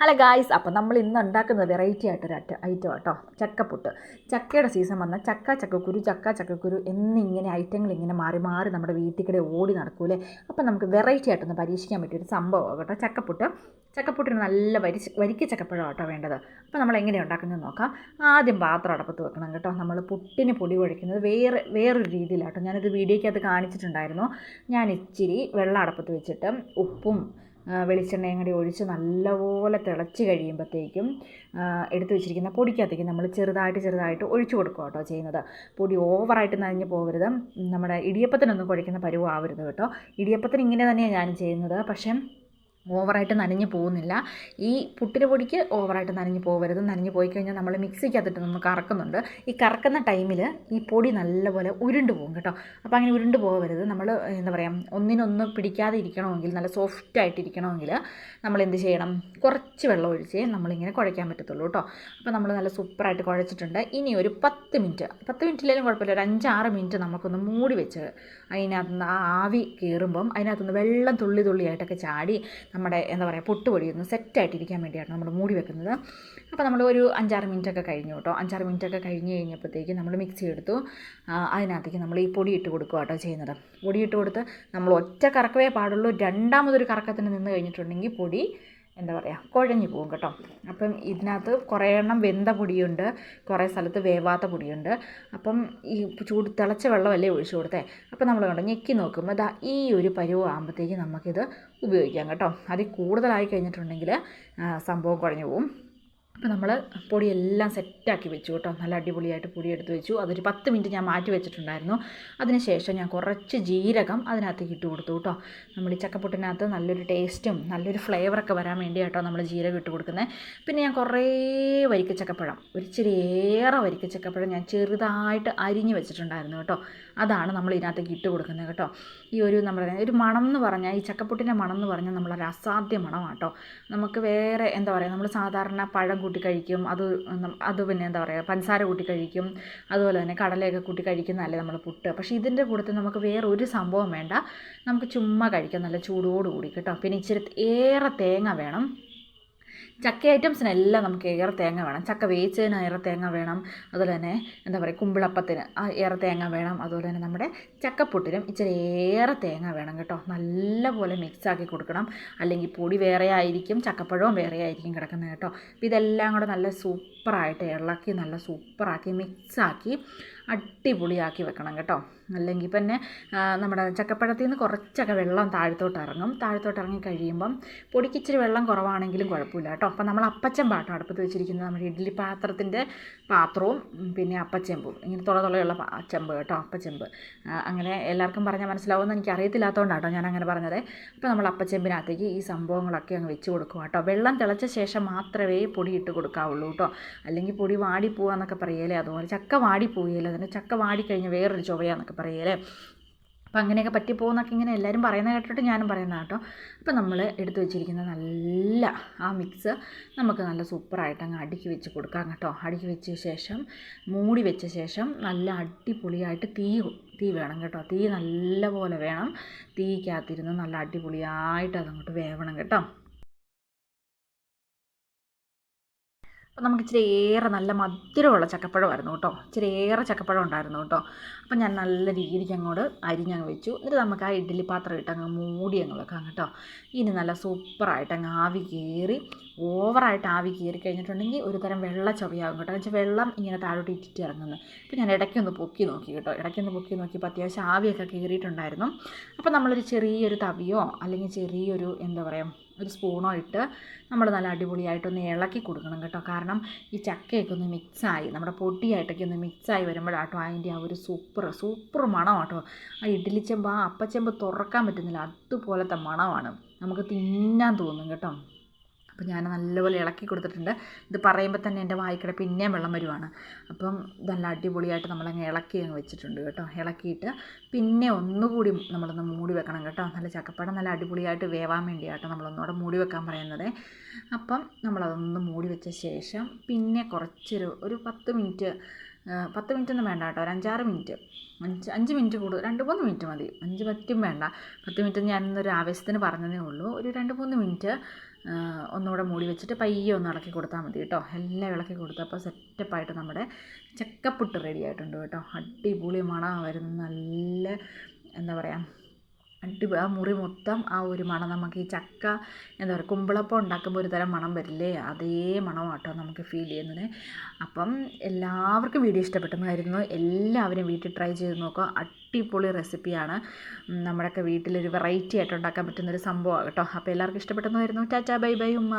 Hello guys അപ്പോൾ നമ്മൾ ഇന്ന് ഉണ്ടാക്കുന്നത് വെറൈറ്റി ആയിട്ടൊരു അറ്റ ഐറ്റം കേട്ടോ ചക്കപ്പുട്ട്. ചക്കയുടെ സീസൺ വന്നാൽ ചക്ക ചക്കക്കുരു ചക്ക ചക്കക്കുരു എന്നിങ്ങനെ ഐറ്റങ്ങൾ ഇങ്ങനെ മാറി മാറി നമ്മുടെ വീട്ടിൽ കൂടെ ഓടി നടക്കൂലേ അപ്പോൾ നമുക്ക് വെറൈറ്റി ആയിട്ടൊന്ന് പരീക്ഷിക്കാൻ പറ്റിയ ഒരു സംഭവമാണ് കേട്ടോ ചക്കപ്പുട്ട്. ചക്കപ്പുട്ടിന് നല്ല വരി വരിക്ക ചക്കപ്പഴം കേട്ടോ വേണ്ടത്. അപ്പോൾ നമ്മൾ എങ്ങനെ ഉണ്ടാക്കുന്നത് നോക്കാം. ആദ്യം പാത്രം അടപ്പത്ത് വെക്കണം കേട്ടോ. നമ്മൾ പുട്ടിന് പൊടി കുഴയ്ക്കുന്നത് വേറെ വേറൊരു രീതിയിലാട്ടോ. വീഡിയോയ്ക്ക് വീഡിയോയ്ക്കകത്ത് കാണിച്ചിട്ടുണ്ടായിരുന്നു. ഞാൻ ഇച്ചിരി വെള്ളം അടപ്പത്ത് വെച്ചിട്ട് ഉപ്പും വെളിച്ചെണ്ണയും കൂടി ഒഴിച്ച് നല്ലപോലെ തിളച്ച് കഴിയുമ്പോഴത്തേക്കും എടുത്തു വെച്ചിരിക്കുന്ന പൊടിക്കകത്തേക്ക് നമ്മൾ ചെറുതായിട്ട് ചെറുതായിട്ട് ഒഴിച്ചു കൊടുക്കുക കേട്ടോ ചെയ്യുന്നത്. പൊടി ഓവറായിട്ട് നനഞ്ഞ് പോകരുത്. നമ്മുടെ ഇടിയപ്പത്തിനൊന്നും കുഴയ്ക്കുന്ന പരുവാവരുത് കേട്ടോ. ഇടിയപ്പത്തിന് ഇങ്ങനെ തന്നെയാണ് ഞാൻ ചെയ്യുന്നത്. പക്ഷേ ഓവറായിട്ട് നനഞ്ഞ് പോകുന്നില്ല. ഈ പുട്ടിന് പൊടിക്ക് ഓവറായിട്ട് നനഞ്ഞ് പോകരുത് നനഞ്ഞ് പോയി കഴിഞ്ഞാൽ നമ്മൾ മിക്സിക്കകത്തിട്ട് നമ്മൾ കറക്കുന്നുണ്ട്. ഈ കറക്കുന്ന ടൈമിൽ ഈ പൊടി നല്ലപോലെ ഉരുണ്ട് പോകും കേട്ടോ. അപ്പോൾ അങ്ങനെ ഉരുണ്ട് പോകരുത് നമ്മൾ എന്താ പറയുക ഒന്നിനൊന്ന് പിടിക്കാതെ ഇരിക്കണമെങ്കിൽ നല്ല സോഫ്റ്റ് ആയിട്ട് ഇരിക്കണമെങ്കിൽ നമ്മൾ എന്ത് ചെയ്യണം? കുറച്ച് വെള്ളം ഒഴിച്ചേ നമ്മളിങ്ങനെ കുഴയ്ക്കാൻ പറ്റത്തുള്ളൂ കേട്ടോ. അപ്പോൾ നമ്മൾ നല്ല സൂപ്പറായിട്ട് കുഴച്ചിട്ടുണ്ട്. ഇനി ഒരു പത്ത് മിനിറ്റ് പത്ത് മിനിറ്റിലേലും കുഴപ്പമില്ല. ഒരു അഞ്ചാറ് മിനിറ്റ് നമുക്കൊന്ന് മൂടി വെച്ച് അതിനകത്തുനിന്ന് ആ ആവി കയറുമ്പം അതിനകത്തുനിന്ന് വെള്ളം തുള്ളി തുള്ളിയായിട്ടൊക്കെ ചാടി നമ്മുടെ എന്താ പറയുക പൊട്ട് പൊടിയൊന്ന് സെറ്റായിട്ടിരിക്കാൻ വേണ്ടിയാണ് നമ്മൾ മൂടി വെക്കുന്നത്. അപ്പോൾ നമ്മൾ ഒരു അഞ്ചാറ് മിനിറ്റൊക്കെ കഴിഞ്ഞു കേട്ടോ. അഞ്ചാറ് മിനിറ്റൊക്കെ കഴിഞ്ഞ് കഴിഞ്ഞപ്പോഴത്തേക്ക് നമ്മൾ മിക്സി എടുത്തു. അതിനകത്തേക്ക് നമ്മൾ ഈ പൊടി ഇട്ട് കൊടുക്കുക കേട്ടോ ചെയ്യുന്നത്. പൊടി ഇട്ട് കൊടുത്ത് നമ്മൾ ഒറ്റ കറക്കവേ പാടുള്ളൂ. രണ്ടാമതൊരു കറക്കത്തിന് നിന്ന് കഴിഞ്ഞിട്ടുണ്ടെങ്കിൽ പൊടി എന്താ പറയുക കുഴഞ്ഞു പോകും കേട്ടോ. അപ്പം ഇതിനകത്ത് കുറേ എണ്ണം വെന്ത പൊടിയുണ്ട് കുറേ സ്ഥലത്ത് വേവാത്ത പൊടിയുണ്ട്. അപ്പം ഈ ചൂട് തിളച്ച വെള്ളമല്ലേ ഒഴിച്ചു കൊടുത്തേ? അപ്പം നമ്മൾ കണ്ടോ ഞെക്കി നോക്കുമ്പോൾ ഇതാ ഈ ഒരു പരുവ് ആകുമ്പോഴത്തേക്ക് നമുക്കിത് ഉപയോഗിക്കാം കേട്ടോ. അതിൽ കൂടുതലായി കഴിഞ്ഞിട്ടുണ്ടെങ്കിൽ സംഭവം കുഴഞ്ഞു പോകും. അപ്പോൾ നമ്മൾ പൊടിയെല്ലാം സെറ്റാക്കി വെച്ചു കേട്ടോ. നല്ല അടിപൊളിയായിട്ട് പൊടി എടുത്ത് വെച്ചു. അതൊരു പത്ത് മിനിറ്റ് ഞാൻ മാറ്റി വെച്ചിട്ടുണ്ടായിരുന്നു. അതിനുശേഷം ഞാൻ കുറച്ച് ജീരകം അതിനകത്തേക്ക് ഇട്ട് കൊടുത്തു കേട്ടോ. നമ്മൾ ഈ ചക്കപ്പൊട്ടിനകത്ത് നല്ലൊരു ടേസ്റ്റും നല്ലൊരു ഫ്ലേവറൊക്കെ വരാൻ വേണ്ടി കേട്ടോ നമ്മൾ ജീരകം ഇട്ട് കൊടുക്കുന്നത് പിന്നെ ഞാൻ കുറേ വരിക്ക ചക്കപ്പഴം ഒരു ഇച്ചിരി ഏറെ വരിക്ക ചക്കപ്പഴം ഞാൻ ചെറുതായിട്ട് അരിഞ്ഞ് വെച്ചിട്ടുണ്ടായിരുന്നു കേട്ടോ. അതാണ് നമ്മൾ ഇതിനകത്തേക്ക് ഇട്ട് കൊടുക്കുന്നത് കേട്ടോ. ഈ ഒരു നമ്മൾ ഒരു മണം എന്ന് പറഞ്ഞാൽ ഈ ചക്കപ്പൊട്ടിന്റെ മണം എന്ന് പറഞ്ഞാൽ നമ്മളൊരു അസാധ്യ മണമാണ് കേട്ടോ. നമുക്ക് വേറെ എന്താ പറയുക നമ്മൾ സാധാരണ പഴം കൂട്ടി കഴിക്കും. അത് അത് പിന്നെ എന്താ പറയുക പഞ്ചസാര കൂട്ടി കഴിക്കും. അതുപോലെ തന്നെ കടലയൊക്കെ കൂട്ടി കഴിക്കുന്നതല്ലേ നമ്മൾ പുട്ട്. പക്ഷേ ഇതിന്റെ കൂട്ടത്തിൽ നമുക്ക് വേറെ ഒരു സംഭവം വേണ്ട. നമുക്ക് ചുമ്മാ കഴിക്കാം. നല്ല ചൂടോടുകൂടി. കേട്ടോ. പിന്നെ ഇച്ചിരി ഏറെ തേങ്ങ വേണം. ചക്ക ഐറ്റംസിനെല്ലാം നമുക്ക് ഏറെ തേങ്ങ വേണം. ചക്ക വേവിച്ചതിന് ഏറെ തേങ്ങ വേണം. അതുപോലെ തന്നെ എന്താ പറയുക കുമ്പിളപ്പത്തിന് ഏറെ തേങ്ങ വേണം. അതുപോലെ തന്നെ നമ്മുടെ ചക്കപ്പൊട്ടിനും ഇച്ചിരി ഏറെ തേങ്ങ വേണം കേട്ടോ. നല്ലപോലെ മിക്സാക്കി കൊടുക്കണം. അല്ലെങ്കിൽ പൊടി വേറെ ആയിരിക്കും ചക്കപ്പഴവും വേറെ ആയിരിക്കും കിടക്കുന്നത് കേട്ടോ. അപ്പോൾ ഇതെല്ലാം കൂടെ നല്ല സൂപ്പറായിട്ട് ഇളക്കി നല്ല സൂപ്പറാക്കി മിക്സാക്കി അടിപൊളിയാക്കി വെക്കണം കേട്ടോ. അല്ലെങ്കിൽ പിന്നെ നമ്മുടെ ചക്കപ്പഴത്തിൽ നിന്ന് കുറച്ചൊക്കെ വെള്ളം താഴത്തോട്ട് ഇറങ്ങും താഴത്തോട്ട് ഇറങ്ങി കഴിയുമ്പം പൊടിക്ക് ഇച്ചിരി വെള്ളം കുറവാണെങ്കിലും കുഴപ്പമില്ല കേട്ടോ. അപ്പം നമ്മൾ അപ്പച്ചൻ പാട്ടം അടുപ്പത്ത് വെച്ചിരിക്കുന്നത് നമ്മുടെ ഇഡ്ഡലി പാത്രത്തിന്റെ പാത്രവും പിന്നെ അപ്പച്ചെമ്പും. ഇങ്ങനെ തുള തുളയുള്ള ചെമ്പ് കേട്ടോ അപ്പച്ചെമ്പ്. അങ്ങനെ എല്ലാവർക്കും പറഞ്ഞാൽ മനസ്സിലാവുമെന്ന് എനിക്ക് അറിയത്തില്ലാത്തതുകൊണ്ടാണ് കേട്ടോ ഞാൻ അങ്ങനെ പറഞ്ഞത്. അപ്പോൾ നമ്മൾ അപ്പച്ചെമ്പിനകത്തേക്ക് ഈ സംഭവങ്ങളൊക്കെ അങ്ങ് വെച്ച് കൊടുക്കുക കേട്ടോ. വെള്ളം തിളച്ച ശേഷം മാത്രമേ പൊടി ഇട്ട് കൊടുക്കാവുള്ളൂ കേട്ടോ. അല്ലെങ്കിൽ പൊടി വാടി വാടിപ്പോവാന്നൊക്കെ പറയലേ അതുപോലെ. ചക്ക വാടി വാടിപ്പോവുകയില്ല അതിന്. ചക്ക വാടി വാടിക്കഴിഞ്ഞ് വേറൊരു ചൊവയാന്നൊക്കെ പറയലേ അപ്പം അങ്ങനെയൊക്കെ പറ്റിപ്പോകുന്നൊക്കെ ഇങ്ങനെ എല്ലാവരും പറയുന്നത് കേട്ടിട്ട് ഞാനും പറയുന്ന കേട്ടോ. അപ്പോൾ നമ്മൾ എടുത്തു വെച്ചിരിക്കുന്ന നല്ല ആ മിക്സ് നമുക്ക് നല്ല സൂപ്പറായിട്ട് അങ്ങ് അടുക്കി വെച്ച് കൊടുക്കാം കേട്ടോ. അടുക്കി വെച്ച ശേഷം മൂടി വെച്ച ശേഷം നല്ല അടിപൊളിയായിട്ട് തീ തീ വേണം കേട്ടോ. തീ നല്ല പോലെ വേണം. തീക്കകത്തിരുന്ന് നല്ല അടിപൊളിയായിട്ട് അതങ്ങോട്ട് വേവണം കേട്ടോ. അപ്പം നമുക്ക് ഇച്ചിരി ഏറെ നല്ല മധുരമുള്ള ചക്കപ്പഴമായിരുന്നു കേട്ടോ. ഇച്ചിരി ഏറെ ചക്കപ്പഴം ഉണ്ടായിരുന്നു കേട്ടോ. അപ്പം ഞാൻ നല്ല രീതിക്ക് അങ്ങോട്ട് അരിഞ്ഞങ്ങ് വെച്ചു. എന്നിട്ട് നമുക്ക് ആ ഇഡ്ഡലി പാത്രം ഇട്ട് അങ്ങ് മൂടി അങ്ങ് വെക്കാം കേട്ടോ. ഇനി നല്ല സൂപ്പറായിട്ട് അങ്ങ് ആവി കയറി ഓവറായിട്ട് ആവി കയറി കഴിഞ്ഞിട്ടുണ്ടെങ്കിൽ ഒരു തരം വെള്ള ചൊവയാകും കേട്ടോ. വെച്ചാൽ വെള്ളം ഇങ്ങനെ താഴോട്ട് ഇറ്റിറ്റ് ഇറങ്ങുന്നത് അപ്പോൾ ഞാൻ ഇടയ്ക്കൊന്ന് പൊക്കി നോക്കി കേട്ടോ. ഇടയ്ക്കൊന്ന് പൊക്കി നോക്കിയപ്പോൾ അത്യാവശ്യം ആവിയൊക്കെ കയറിയിട്ടുണ്ടായിരുന്നു അപ്പോൾ നമ്മളൊരു ചെറിയൊരു തവിയോ അല്ലെങ്കിൽ ചെറിയൊരു എന്താ പറയുക ഒരു സ്പൂണോ ഇട്ട് നമ്മൾ നല്ല അടിപൊളിയായിട്ടൊന്ന് ഇളക്കി കൊടുക്കണം കേട്ടോ. കാരണം ഈ ചക്കയൊക്കെ ഒന്ന് മിക്സായി നമ്മുടെ പൊടിയായിട്ടൊക്കെ ഒന്ന് മിക്സായി വരുമ്പോഴാട്ടോ അതിന്റെ ആ ഒരു സൂപ്പർ സൂപ്പർ മണമാട്ടോ ആ ഇഡ്ഡലി ചെമ്പ് ആ അപ്പച്ചെമ്പ് തുറക്കാൻ പറ്റുന്നില്ല. അതുപോലത്തെ മണമാണ്. നമുക്ക് തിന്നാൻ തോന്നും കേട്ടോ. അപ്പോൾ ഞാൻ നല്ലപോലെ ഇളക്കി കൊടുത്തിട്ടുണ്ട്. ഇത് പറയുമ്പോൾ തന്നെ എന്റെ വായിക്കട പിന്നെയും വെള്ളം വരുവാണ്. അപ്പം നല്ല അടിപൊളിയായിട്ട് നമ്മളങ്ങ് ഇളക്കി അങ്ങ് വെച്ചിട്ടുണ്ട് കേട്ടോ. ഇളക്കിയിട്ട് പിന്നെ ഒന്നുകൂടി നമ്മളൊന്ന് മൂടി വെക്കണം കേട്ടോ. നല്ല ചക്കപ്പഴം നല്ല അടിപൊളിയായിട്ട് വേവാൻ വേണ്ടിയാട്ടോ നമ്മളൊന്നുകൂടെ മൂടി വെക്കാൻ പറയുന്നത്. അപ്പം നമ്മളതൊന്ന് മൂടി വെച്ച ശേഷം പിന്നെ കുറച്ചൊരു ഒരു പത്ത് മിനിറ്റ് പത്ത് മിനിറ്റ് ഒന്നും വേണ്ട കേട്ടോ. ഒരു അഞ്ചാറ് മിനിറ്റ്. അഞ്ച് അഞ്ച് മിനിറ്റ് കൂടുതൽ രണ്ട് മൂന്ന് മിനിറ്റ് മതി. അഞ്ച് പറ്റും വേണ്ട. പത്ത് മിനിറ്റ് ഞാനൊന്നൊരു ആവേശത്തിന് പറഞ്ഞതേ ഉള്ളൂ. ഒരു രണ്ട് മൂന്ന് മിനിറ്റ് ഒന്നുകൂടെ മൂടി വെച്ചിട്ട് പയ്യെ ഒന്ന് ഇളക്കി കൊടുത്താൽ മതി കേട്ടോ. എല്ലാം ഇളക്കി കൊടുത്തപ്പോൾ സെറ്റപ്പായിട്ട് നമ്മുടെ ചക്കപ്പുട്ട് റെഡി ആയിട്ടുണ്ട് കേട്ടോ. അടിപൊളി മണം വരുന്ന നല്ല എന്താ പറയുക അടിപൊളി ആ മുറി മൊത്തം ആ ഒരു മണം. നമുക്ക് ഈ ചക്ക എന്താ പറയുക കുമ്പിളപ്പം ഉണ്ടാക്കുമ്പോൾ ഒരു തരം മണം വരില്ലേ? അതേ മണമാട്ടോ നമുക്ക് ഫീൽ ചെയ്യുന്നത്. അപ്പം എല്ലാവർക്കും വീഡിയോ ഇഷ്ടപ്പെട്ടെന്നായിരുന്നു. എല്ലാവരും വീട്ടിൽ ട്രൈ ചെയ്ത് നോക്കുക. അടിപൊളി റെസിപ്പിയാണ് നമ്മുടെയൊക്കെ വീട്ടിലൊരു വെറൈറ്റി ആയിട്ട് ഉണ്ടാക്കാൻ പറ്റുന്നൊരു സംഭവമാണ് കേട്ടോ. അപ്പോൾ എല്ലാവർക്കും ഇഷ്ടപ്പെട്ടെന്നായിരുന്നു. ടാറ്റാ ബൈ ബൈ ഉമ്മ.